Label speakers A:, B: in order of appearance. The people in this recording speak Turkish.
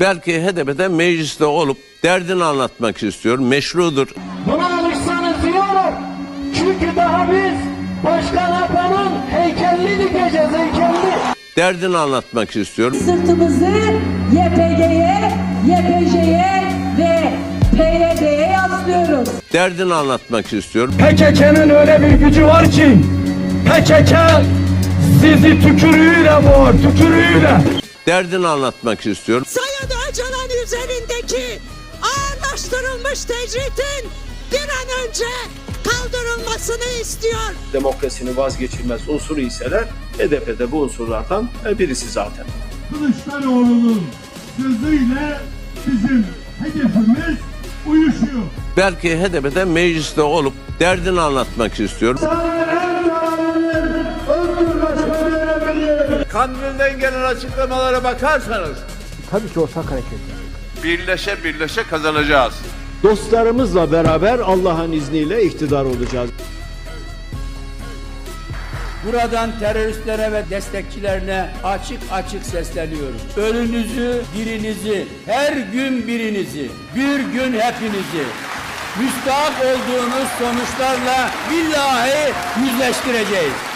A: Belki HDP'de mecliste olup derdini anlatmak istiyor. Meşrudur.
B: Buna alışsanız iyi olur. Çünkü daha biz Başkan Apo'nun heykelini dikeceğiz heykelini.
A: Derdini anlatmak istiyor.
C: sırtımızı YPG'ye, YPJ'ye ve PYD'ye yaslıyoruz.
A: Derdini anlatmak istiyor.
B: PKK'nın öyle bir gücü var ki PKK sizi tükürüğüyle boğar tükürüğüyle.
A: Derdini anlatmak istiyor.
D: Üzerindeki ağırlaştırılmış tecritin bir an önce kaldırılmasını istiyor.
E: demokrasinin vazgeçilmez unsuru iseler HDP de bu unsurlardan birisi zaten.
F: Kılıçdaroğlu'nun sözüyle bizim hedefimiz uyuşuyor.
A: Belki HDP'de mecliste olup derdini anlatmak istiyor.
G: Kandil'den gelen açıklamalara bakarsanız
H: Tabii ki ortak hareket.
G: Birleşe birleşe kazanacağız.
I: Dostlarımızla beraber Allah'ın izniyle iktidar olacağız.
J: Buradan teröristlere ve destekçilerine açık açık sesleniyoruz. Ölünüzü, dirinizi, her gün birinizi, bir gün hepinizi müstahak olduğunuz sonuçlarla billahi yüzleştireceğiz.